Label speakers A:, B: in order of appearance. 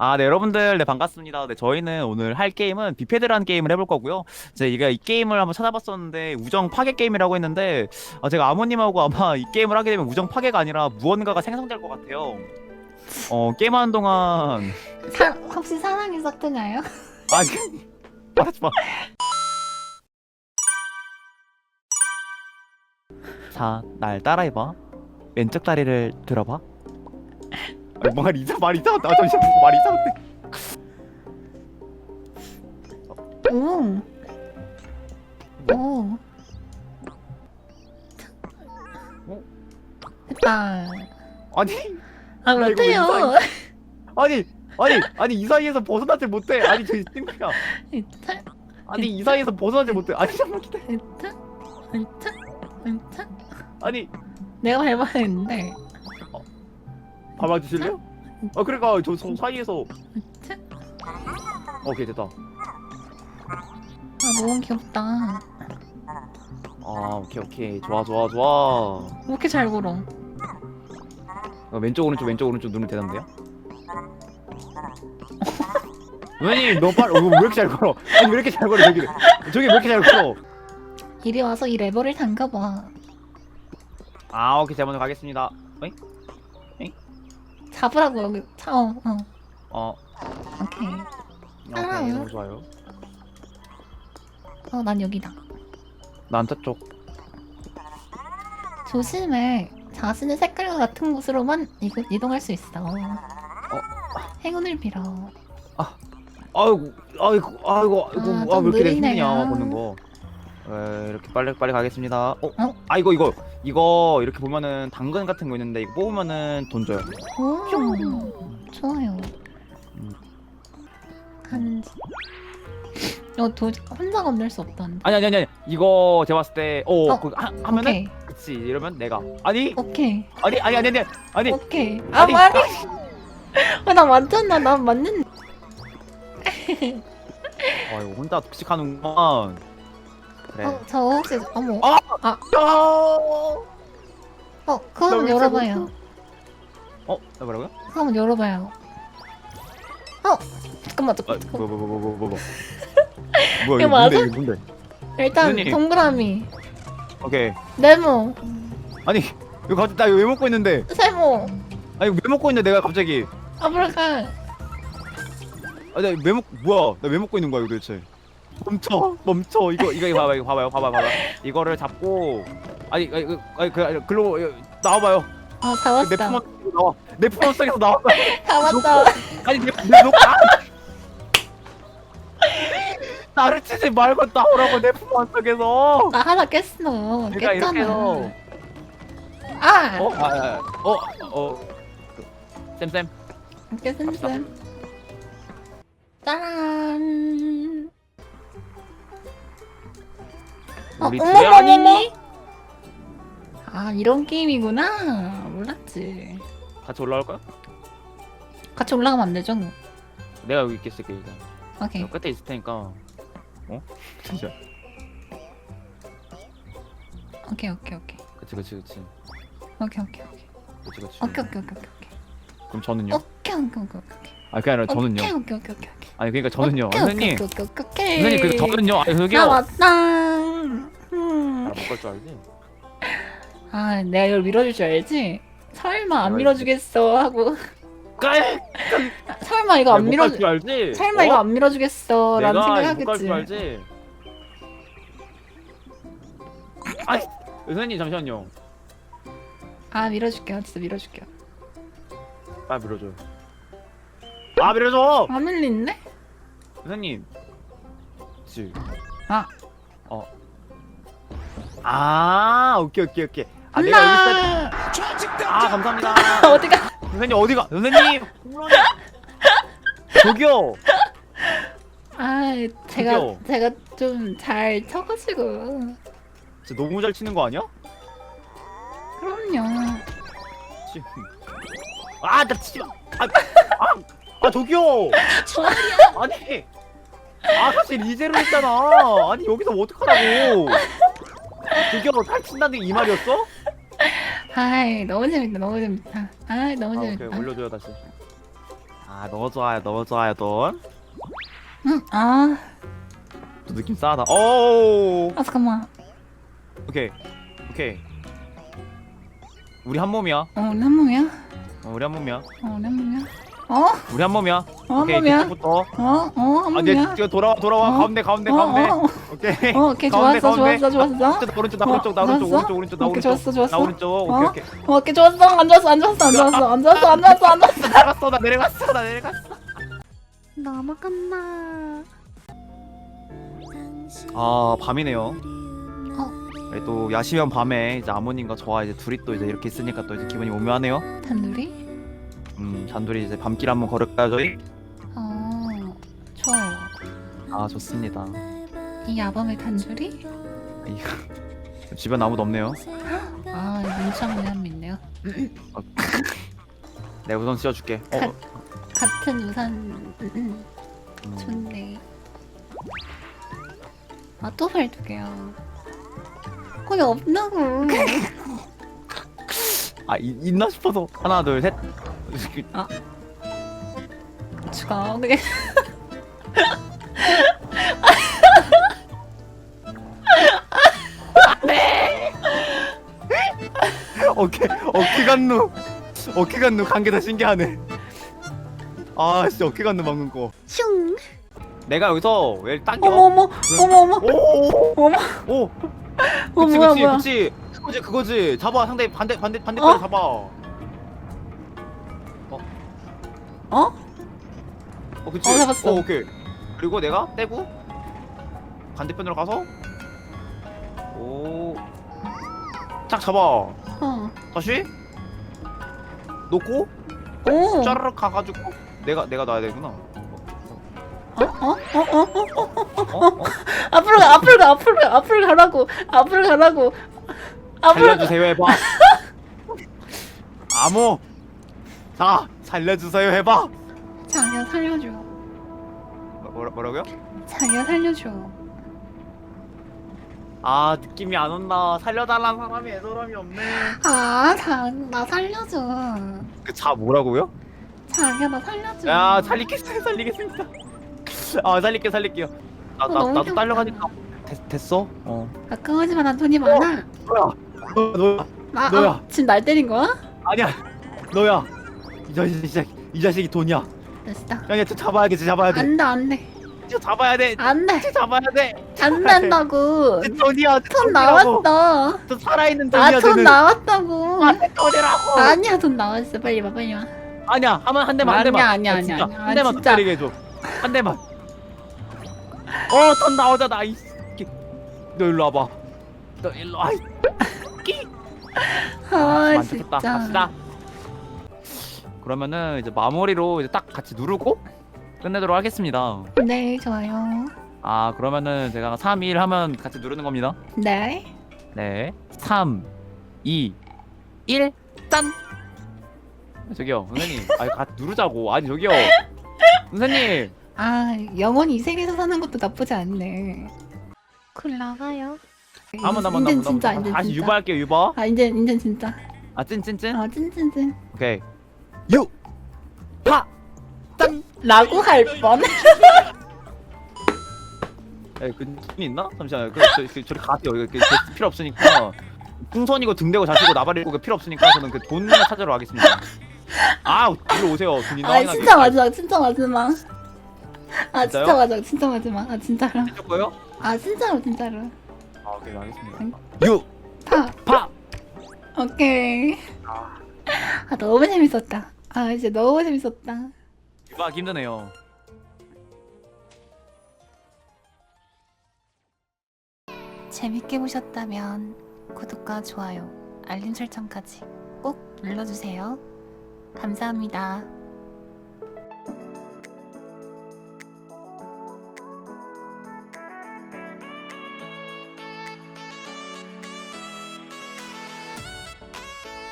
A: 아, 네, 여러분들, 네, 반갑습니다. 네, 저희는 오늘 할 게임은 비패드라는 게임을 해볼 거고요. 제가 이 게임을 한번 찾아봤었는데, 우정 파괴 게임이라고 했는데, 아, 제가 아모님하고 아마 이 게임을 하게 되면 우정 파괴가 아니라 무언가가 생성될 것 같아요. 어, 게임하는 동안,
B: 사, 혹시 사랑이 섞드나요?
A: 아, 그, 말하지 마. 자, 날 따라해봐. 왼쪽 다리를 들어봐. 아, 말 이상, 말 이상하다. 아, 잠시만, 말 이상한데.
B: 오. 오.
A: 어?
B: 됐다.
A: 아니,
B: 아,
A: 나 이거 왜
B: 못해요.
A: 아니, 아니, 아니 이 사이에서 벗어나지 못해. 아니 저 친구야.
B: 이차,
A: 아니 이 사이에서 벗어나지 못해. 아니 잠깐 기다려.
B: 이차, 이차, 이차.
A: 아니
B: 내가 밟아야 했는데.
A: 밟아주실래요? 아 그러니까 저성 사이에서.
B: 이차.
A: 오케이 됐다.
B: 아, 너무 귀엽다.
A: 아 오케이 오케이 좋아 좋아 좋아.
B: 왜 이렇게 잘 걸어?
A: 어, 왼쪽 오른쪽 왼쪽 오른쪽 누르면 되는데요? 누님 너무 빨리 어, 왜 이렇게 잘 걸어? 아니 왜 이렇게 잘 걸어 저기 저기 왜 이렇게 잘 걸어?
B: 이리 와서 이 레버를 담가봐.
A: 아 오케이 제가 먼저 가겠습니다.
B: 잡으라고 여기. 차, 어, 어.
A: 어
B: 오케이.
A: 오케이 너무 좋아요.
B: 어, 난 여기다.
A: 난타 쪽.
B: 조심해. 자신의 색깔과 같은 곳으로만 이곳 이동할 수 있어. 행운을 빌어.
A: 아이고 아이고 아이고
B: 아,
A: 아이고
B: 좀
A: 아왜 이렇게
B: 느리네요.
A: 힘드냐 보는 거. 에 이렇게 빨리 빨리 가겠습니다. 어?
B: 어?
A: 아 이거 이거 이거 이렇게 보면은 당근 같은 거 있는데 이거 뽑으면은 돈 줘요.
B: 오, 좋아요.
A: 음.
B: 간지. 이거 도 혼자 건들 수 없다는데.
A: 아니 아니 아니 아니. 이거 제가 봤을 때 어,
B: 어,
A: 그 하, 하면은
B: 오케이,
A: 그치 이러면 내가 아니
B: 오케이,
A: 아니 아니 아니 아니 아니
B: 오케이. 아,
A: 아니,
B: 말이. 아, 나 맞잖아. 나 맞는.
A: 아 이거 혼자 독식하는구만. 그래.
B: 어, 저 혹시 어머.
A: 아!
B: 아,
A: 야!
B: 어, 그거 한번
A: 왜
B: 열어봐요.
A: 어? 나 뭐라고요?
B: 그거 한번 열어봐요. 어, 잠깐만,
A: 아,
B: 잠깐만. 잠깐만.
A: 뭐, 뭐, 뭐, 뭐, 뭐, 뭐. 뭐야
B: 이거
A: 이거
B: 맞아?
A: 뭔데 이거 뭔데?
B: 일단
A: 선생님.
B: 동그라미,
A: 오케이.
B: 네모,
A: 아니 이거 갑자기 나 이거 왜 먹고 있는데?
B: 세모,
A: 아니 왜 먹고 있는데 내가 갑자기?
B: 아브라카.
A: 아, 나왜 먹, 뭐야? 나 왜 먹고 있는 거야, 이거 도대체? 멈춰, 멈춰. 이거, 이거, 이거 봐봐, 이거 봐봐요, 봐봐, 봐봐. 이거를 잡고, 아니, 아니, 그, 아니, 그, 아니, 글로 이거 나와봐요.
B: 아, 다
A: 내
B: 왔다.
A: 품앗 나와. 내 품앗 속에서 나와.
B: 다 왔다.
A: 아니, 내, 내 녹, 아! 나를 치지 말고 나오라고 내 품앗 속에서.
B: 나 하나 깼어.
A: 내가 이렇게
B: 깼잖아.
A: 해서,
B: 아,
A: 어, 아, 아, 어, 어, 쌤쌤.
B: 깼음. 짠. 어,
A: 우리
B: 어머,
A: 아니니?
B: 아, 이런 게임이구나. 몰랐지.
A: 같이 올라올 거야?
B: 같이 올라가면 안 되죠?
A: 내가 여기 있겠을게 일단.
B: 오케이.
A: 저 끝에 있을 테니까. 어? 진짜.
B: 오케이, 오케이, 오케이.
A: 그치, 그치, 그치.
B: 오케이, 오케이, 오케이.
A: 그치, 그치.
B: 오케이, 오케이, 오케이, 오케이.
A: 그럼 저는요?
B: 오케이, 오케이, 오케이, 오케이.
A: 아 그게 아니라 저는요.
B: 오케이, 오케이, 오케이, 오케이.
A: 아니 그러니까 저는요.
B: 오케이,
A: 선생님.
B: 오케이, 오케이, 오케이, 오케이.
A: 선생님 그 저는요. 아니
B: 나
A: 저기요.
B: 맞다. 음.
A: 못걸줄 알지?
B: 아, 내가 이걸 밀어줄 줄 알지? 설마 안. 밀어주겠어 하고
A: 깔.
B: 설마 이거 안 밀어주
A: 줄 알지?
B: 설마
A: 어?
B: 이거 안 밀어주겠어 라는
A: 내가 못갈줄
B: 생각하겠지
A: 알지? 아이 선생님 잠시만요.
B: 아 밀어줄게요 진짜 밀어줄게요
A: 빨리 밀어줘. 아 밀어줘.
B: 안 밀리는데?
A: 선생님.
B: 아.
A: 어. 아 오케이 오케이 오케이. 아 내가 여기 있어.
B: 안나
A: 아 감사합니다.
B: 어디가
A: 선생님 어디가? 선생님. 저기요.
B: 아 제가
A: 저기요.
B: 제가 좀 잘 쳐가지고
A: 진짜 너무 잘 치는 거 아니야?
B: 그럼요
A: 치- 아, 나 치지 마. 아, 아, 아 저기요. 아니. 아, 사실 이제로 했잖아. 아니, 여기서 뭐 어떡하라고. 저기요, 잘 친다는 게 이 말이었어?
B: 아이 너무 재밌다 너무 재밌다 아이 너무
A: 아, 오케이.
B: 재밌다
A: 올려줘요, 다시. 아, 너무 좋아요 돈.
B: 응, 아,
A: 또 느낌 싸다. 오
B: 아 잠깐만.
A: 오케이 오케이. 우리 한 몸이야.
B: 어, 우리 한 몸이야?
A: 어, 우리 한 몸이야.
B: 어, 우리 한 몸이야? 어?
A: 우리 한 몸이야.
B: 어, 한
A: 오케이
B: 몸이야?
A: 그때부터.
B: 어, 어, 한
A: 아, 이제
B: 몸이야?
A: 이제 돌아와 돌아와
B: 어?
A: 가운데 가운데
B: 어,
A: 가운데.
B: 어,
A: 오케이.
B: 어, 오케이,
A: 가운데,
B: 좋았어,
A: 가운데.
B: 좋았어, 좋았어.
A: 나 오른쪽 나
B: 어,
A: 오른쪽 나 오른쪽
B: 좋았어?
A: 오른쪽 오른쪽 나
B: 오케이,
A: 오른쪽
B: 좋았어, 좋았어.
A: 나 오른쪽
B: 어?
A: 오케이 오케이
B: 어, 오케이, 좋았어. 안 좋았어, 안 좋았어, 안 좋았어, 안 좋았어, 안 좋았어, 안 좋았어.
A: 내려갔어 나 내려갔어 나 내려갔어
B: 넘어간다.
A: 아 밤이네요 네, 또 야시면 밤에 이제 아모님과 저와 이제 둘이 또 이제 이렇게 있으니까 또 이제 기분이 오묘하네요
B: 단둘이?
A: 음 단둘이 이제 밤길 한번 걸을까요 저희?
B: 어, 좋아요.
A: 아 좋습니다
B: 이 야밤의 단둘이?
A: 이거 주변 아무도 없네요
B: 아, 한분 있네요.
A: 내가 우선 씌워줄게 어,
B: 가- 같은 우산, 음,
A: 음.
B: 좋네. 아, 또 발두개야. 거기 없나고.
A: 아 이, 있나 싶어서 하나 둘 셋
B: 추가, 어떻게.
A: 어깨 어깨 간누 어깨 간누 관계다 신기하네. 아 진짜 어깨 간누 방금 거.
B: 슝!
A: 내가 여기서 왜 당겨?
B: 어머, 어머, 어머, 어머,
A: 오오오.
B: 어머,
A: 오.
B: 어,
A: 그치
B: 뭐야,
A: 그치
B: 뭐야.
A: 그치. 그거지 그거지. 잡아 상대 반대 반대 반대편
B: 어?
A: 잡아 어
B: 어?
A: 그치
B: 어, 잡았어.
A: 어, 오케이 그리고 내가 떼고 반대편으로 가서 오딱 잡아
B: 어.
A: 다시 놓고
B: 오!
A: 짜르륵 가가지고 내가 내가 놔야 되구나
B: 어? 어? 어? 어? 어?
A: 어? 어?
B: 앞으로 가, 앞으로 가, 앞으로 가, 앞으로 가라고, 앞으로 가라고. 앞으로 가.
A: 살려주세요 해봐 아무 자 살려주세요 해봐
B: 자기야 살려줘.
A: 뭐- 뭐라, 뭐라고요?
B: 자기야 살려줘.
A: 아 느낌이 안 온다 살려달라는 사람이 애도람이 없네
B: 아, 자, 나 살려줘.
A: 그 자 뭐라고요?
B: 자기야 나 살려줘.
A: 야 살리겠어요 살리겠습니다 아 살릴게 살릴게요 나,
B: 어,
A: 나,
B: 너무
A: 나도
B: 귀엽다.
A: 딸려가니까 됐, 됐어? 어
B: 가끔하지 마, 나 돈이 많아.
A: 너야 너, 너야
B: 나,
A: 너야.
B: 아, 지금 날 때린 거야?
A: 아니야 너야 이 자식 이 자식 이 자식이 돈이야
B: 됐어.
A: 야야 저 잡아야겠지 잡아야 돼
B: 안 돼, 안 돼.
A: 저 잡아야 돼
B: 안 돼.
A: 저 잡아야 돼
B: 안 된다고.
A: 저 돈이야
B: 저돈
A: 돈이라고.
B: 나왔어.
A: 저 살아있는 돈이야
B: 아, 돈
A: 쟤는.
B: 나왔다고.
A: 아, 내 돈이라고
B: 아니야, 돈 나왔어. 빨리 와, 빨리 와.
A: 아니야 하면 한 대만 한 대만
B: 아니야, 아니야,
A: 아,
B: 아니야,
A: 진짜.
B: 아니야.
A: 한 대만
B: 진짜.
A: 때리게 해줘 한 대만 어 돈 나오잖아 이 새끼 너 일로 와봐 너 일로 와
B: 아,
A: 만족했다
B: 진짜.
A: 갑시다 그러면은 이제 마무리로 이제 딱 같이 누르고 끝내도록 하겠습니다
B: 네, 좋아요.
A: 아 그러면은 제가 3, 2, 1 하면 같이 누르는 겁니다
B: 네.
A: 네 3, 2, 1 짠! 저기요 선생님 아니 같이 누르자고 아니 저기요 선생님
B: 아, 영원히 이 세계에서 사는 것도 나쁘지 않네. 굴 나가요.
A: 한번 한번 한번
B: 진짜,
A: 한번
B: 인젠
A: 다시
B: 진짜.
A: 유바할게요 유바
B: 아, 인젠, 인젠 진짜.
A: 아 찐찐찐
B: 아, 찐찐찐.
A: 오케이 유! 파! 짠!
B: 라고 할 뻔.
A: 에, 그, 돈 있나? 잠시만요. 그, 저, 그, 저리 가세요. 이거 그, 그 필요 없으니까. 풍선이고 등대고 자시고 나발이고 그 필요 없으니까 저는 그 돈만 찾으러 가겠습니다. 아, 이리 오세요. 돈이
B: 아,
A: 나와나.
B: 진짜 마지막, 진짜 마지막. 아, 진짜
A: 진짜요?
B: 마지막, 진짜 마지막. 아, 진짜로.
A: 해줄 거예요?
B: 아, 진짜로, 진짜로.
A: 아, 오케이, 알겠습니다.
B: 응?
A: 유!
B: 파.
A: 파!
B: 오케이. 아, 너무 재밌었다. 아, 이제 너무 재밌었다.
A: 유바하기 힘드네요.
B: 재밌게 보셨다면 구독과 좋아요, 알림 설정까지 꼭 눌러주세요. 감사합니다.